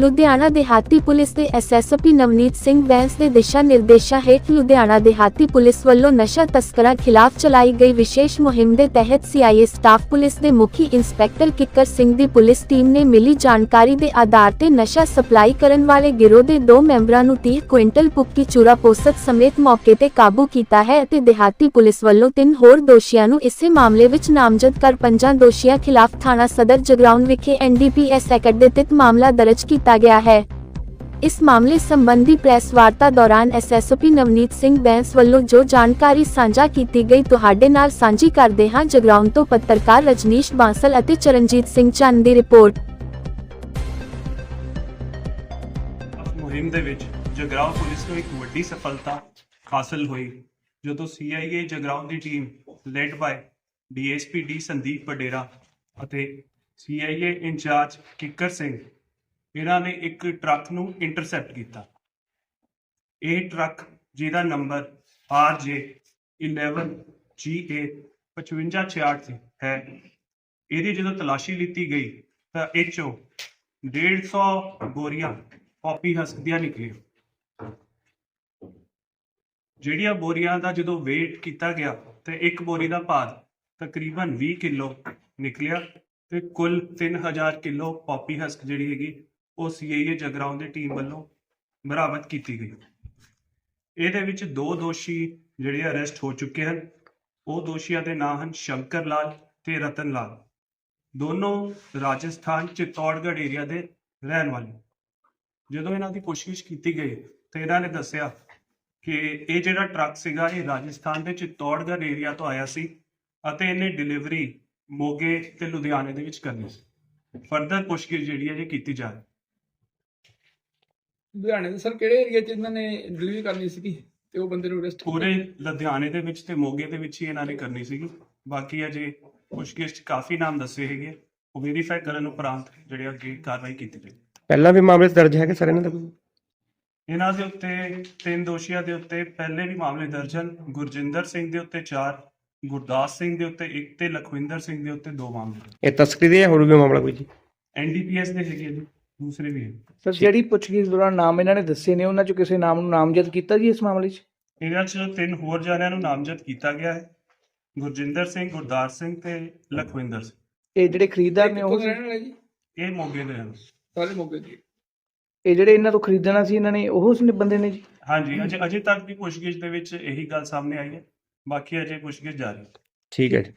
ਲੁਧਿਆਣਾ ਦਿਹਾਤੀ ਪੁਲਿਸ ਦੇ ਐਸਐਸਪੀ ਨਵਨੀਤ ਸਿੰਘ ਬੈਂਸ ਦੇ ਦਿਸ਼ਾ ਨਿਰਦੇਸ਼ਾਂ ਹੇਠ ਲੁਧਿਆਣਾ ਦਿਹਾਤੀ ਪੁਲਿਸ ਵੱਲੋਂ ਨਸ਼ਾ ਤਸਕਰਾਂ ਖਿਲਾਫ ਚਲਾਈ ਗਈ ਵਿਸ਼ੇਸ਼ ਮੁਹਿੰਮ ਦੇ ਤਹਿਤ ਸੀਆਈਏ ਸਟਾਫ ਪੁਲਿਸ ਦੇ ਮੁਖੀ ਇੰਸਪੈਕਟਰ ਕਿੱਕਰ ਸਿੰਘ ਦੀ ਪੁਲਿਸ ਟੀਮ ਨੇ ਮਿਲੀ ਜਾਣਕਾਰੀ ਦੇ ਆਧਾਰ ਤੇ ਨਸ਼ਾ ਸਪਲਾਈ ਕਰਨ ਵਾਲੇ ਗਿਰੋਹ ਦੇ ਦੋ ਮੈਂਬਰਾਂ ਨੂੰ 30 ਕੁਇੰਟਲ ਪੁੱਕੀ ਚੂਰਾ ਪੋਸਤ ਸਮੇਤ ਮੌਕੇ ਤੇ ਕਾਬੂ ਕੀਤਾ ਹੈ ਅਤੇ ਦਿਹਾਤੀ ਪੁਲਿਸ ਵੱਲੋਂ ਤਿੰਨ ਹੋਰ ਦੋਸ਼ੀਆਂ ਨੂੰ ਇਸੇ ਮਾਮਲੇ ਵਿੱਚ ਨਾਮਜ਼ਦ ਕਰ ਪੰਜਾਂ ਦੋਸ਼ੀਆਂ ਖਿਲਾਫ ਥਾਣਾ ਸਦਰ ਜਗਰਾਉਂ ਵਿਖੇ ਐਨਡੀਪੀਐਸ ਐਕਟ ਦੇ ਤਹਿਤ ਮਾਮਲਾ ਦਰਜ ਕੀਤਾ ਗਿਆ ਹੈ। ਇਸ ਮਾਮਲੇ ਸੰਬੰਧੀ ਪ੍ਰੈਸ ਵਾਰਤਾ ਦੌਰਾਨ ਐਸਐਸਪੀ ਨਵਨੀਤ ਸਿੰਘ ਬੈਂਸ ਵੱਲੋਂ ਜੋ ਜਾਣਕਾਰੀ ਸਾਂਝਾ ਕੀਤੀ ਗਈ ਤੁਹਾਡੇ ਨਾਲ ਸਾਂਝੀ ਕਰਦੇ ਹਾਂ ਜਗਰਾਉਂ ਤੋਂ ਪੱਤਰਕਾਰ ਰਜਨੀਸ਼ ਬਾਂਸਲ ਅਤੇ ਚਰਨਜੀਤ ਸਿੰਘ ਚੰਦ ਦੀ ਰਿਪੋਰਟ। ਮੁਹਿੰਮ ਦੇ ਵਿੱਚ ਜਗਰਾਉਂ ਪੁਲਿਸ ਨੂੰ ਇੱਕ ਵੱਡੀ ਸਫਲਤਾ ਹਾਸਲ ਹੋਈ, ਜਦੋਂ CIA Jagraon the team led by DSP D Sandeep Padera ਅਤੇ ਸੀਆਈਏ ਇੰਚਾਰਜ ਕਿੱਕਰ ਸਿੰਘ ਇਹਨਾਂ ਨੇ ਇੱਕ ਟਰੱਕ ਨੂੰ ਇੰਟਰਸੈਪਟ ਕੀਤਾ। ਇਹ ਟਰੱਕ ਜਿਹਦਾ ਨੰਬਰ RJ 11GA 5566 ਸੀ, ਹੈ। ਇਹਦੀ ਜਦੋਂ ਤਲਾਸ਼ੀ ਲਿੱਤੀ ਗਈ ਤਾਂ ਇਹ 150 ਬੋਰੀਆਂ ਕਾਪੀ ਹਸਕ ਦੀਆਂ ਨਿਕਲੀਆਂ। ਜਿਹੜੀਆਂ ਬੋਰੀਆਂ ਦਾ ਜਦੋਂ weight ਕੀਤਾ ਗਿਆ ਤੇ ਇੱਕ ਬੋਰੀ ਦਾ ਭਾਰ ਤਕਰੀਬਨ 20 ਕਿਲੋ ਨਿਕਲਿਆ ਤੇ ਕੁੱਲ 3000 ਕਿਲੋ ਕਾਪੀ ਹਸਕ ਜਿਹੜੀ ਹੈਗੀ ਉਹ ਸੀਆਈਏ ਜਗਰਾਉਂ ਦੀ ਟੀਮ ਵੱਲੋਂ ਬਰਾਮਦ ਕੀਤੀ ਗਈ। ਇਹਦੇ ਵਿੱਚ ਦੋ ਦੋਸ਼ੀ ਜਿਹੜੇ ਅਰੈਸਟ ਹੋ ਚੁੱਕੇ ਹਨ। ਉਹ ਦੋਸ਼ੀਆਂ ਦੇ ਨਾਂ ਹਨ ਸ਼ੰਕਰ ਲਾਲ ਤੇ ਰਤਨ ਲਾਲ। ਦੋਨੋਂ ਰਾਜਸਥਾਨ, ਚਿਤੌੜਗੜ੍ਹ ਏਰੀਆ ਦੇ ਰਹਿਣ ਵਾਲੇ। ਜਦੋਂ ਇਹਨਾਂ ਦੀ ਪੁੱਛਗਿੱਛ ਕੀਤੀ ਗਈ ਤੇ ਇਹਨਾਂ ਨੇ ਦੱਸਿਆ ਕਿ ਇਹ ਜਿਹੜਾ ਟਰੱਕ ਸੀਗਾ, ਇਹ ਰਾਜਸਥਾਨ ਦੇ ਚਿਤੌੜਗੜ੍ਹ ਏਰੀਆ ਤੋਂ ਆਇਆ ਸੀ ਅਤੇ ਇਹਨੇ ਡਿਲੀਵਰੀ ਮੋਗੇ ਤੇ ਲੁਧਿਆਣੇ ਦੇ ਵਿੱਚ ਕਰਨੀ ਸੀ। ਫਰਦਰ ਪੁੱਛਗਿੱਛ ਜਿਹੜੀ ਹੈ ਜੀ ਕੀਤੀ ਜਾ ਰਹੀ ਲੁਧਿਆਣੇ ਦੇ ਸਰ ਕਿਹੜੇ ਏਰੀਆ 'ਚ ਇਹਨਾਂ ਨੇ ਡਿਲੀਵਰੀ ਕਰਨੀ ਸੀਗੀ ਤੇ ਉਹ ਬੰਦੇ ਨੂੰ ਅਰੈਸਟ ਪੂਰੇ ਲੁਧਿਆਣੇ ਦੇ ਵਿੱਚ ਤੇ ਮੋਗੇ ਦੇ ਵਿੱਚ ਹੀ ਇਹਨਾਂ ਨੇ ਕਰਨੀ ਸੀਗੀ। ਬਾਕੀ ਅਜੇ ਪੁੱਛਗਿੱਛ 'ਚ ਕਾਫੀ ਨਾਮ ਦੱਸੇ ਹੈਗੇ ਉਹ ਵੈਰੀਫਾਈ ਕਰਨ ਉਪਰੰਤ ਜਿਹੜੇ ਅੱਗੇ ਕਾਰਵਾਈ ਕੀਤੀ ਜਾਏਗੀ ਪਹਿਲਾਂ ਵੀ ਮਾਮਲੇ ਦਰਜ ਹੈਗੇ ਸਰ ਇਹਨਾਂ ਦੇ ਕੋਈ ਇਹਨਾਂ ਦੇ ਉੱਤੇ ਤਿੰਨ ਦੋਸ਼ੀਆਂ ਦੇ ਉੱਤੇ ਪਹਿਲੇ ਵੀ ਮਾਮਲੇ ਦਰਜ ਹਨ। ਗੁਰਜਿੰਦਰ ਸਿੰਘ ਦੇ ਉੱਤੇ 4 ਗੁਰਦਾਸ ਸਿੰਘ ਦੇ ਉੱਤੇ 1 ਤੇ ਲਖਵਿੰਦਰ ਸਿੰਘ ਦੇ ਉੱਤੇ 2 ਮਾਮਲੇ। ਇਹ ਤਸਕਰੀ ਦੇ ਜਾਂ ਹੋਰ ਵੀ ਮਾਮਲਾ ਕੋਈ ਜੀ? ਐਨਡੀਪੀਐਸ ਦੇ ਹੈਗੇ ਜੀ। ਦੂਸਰੇ ਵੀ ਹੈ। ਸਰ ਜਿਹੜੀ ਪੁੱਛਗਿੱਛ ਦੌਰਾਨ ਨਾਮ ਇਹਨਾਂ ਨੇ ਦੱਸੇ ਨੇ ਉਹਨਾਂ ਚੋਂ ਕਿਸੇ ਨਾਮ ਨੂੰ ਨਾਮਜ਼ਦ ਕੀਤਾ ਜੀ ਇਸ ਮਾਮਲੇ 'ਚ? ਇਹਨਾਂ 'ਚ ਤਿੰਨ ਹੋਰ ਜਾਣਿਆਂ ਨੂੰ ਨਾਮਜ਼ਦ ਕੀਤਾ ਗਿਆ ਹੈ। ਗੁਰਜਿੰਦਰ ਸਿੰਘ ਗੁਰਦਾਸ ਸਿੰਘ ਤੇ ਲਖਵਿੰਦਰ ਸਿੰਘ। ਇਹ ਜਿਹੜੇ ਖਰੀਦਦਾਰ ਨੇ ਉਹ ਰਹਿਣ ਵਾਲੇ ਜੀ? ਇਹ ਮੋਗੇ ਦੇ ਹਨ। ਸਾਰੇ ਮੋਗੇ ਦੇ। ਇਹ ਜਿਹੜੇ ਇਹਨਾਂ ਤੋਂ ਖਰੀਦਣਾ ਸੀ ਇਹਨਾਂ ਨੇ ਉਹ ਉਸ ਨੇ ਬੰਦੇ ਨੇ ਜੀ? ਹਾਂਜੀ ਅਜੇ ਅਜੇ ਤੱਕ ਦੀ ਪੁੱਛਗਿੱਛ ਦੇ ਵਿੱਚ ਇਹੀ ਗੱਲ ਸਾਹਮਣੇ ਆਈ ਹੈ। ਬਾਕੀ ਅਜੇ ਪੁੱਛਗਿੱਛ ਜਾਰੀ ਹੈ। ਠੀਕ ਹੈ ਜੀ।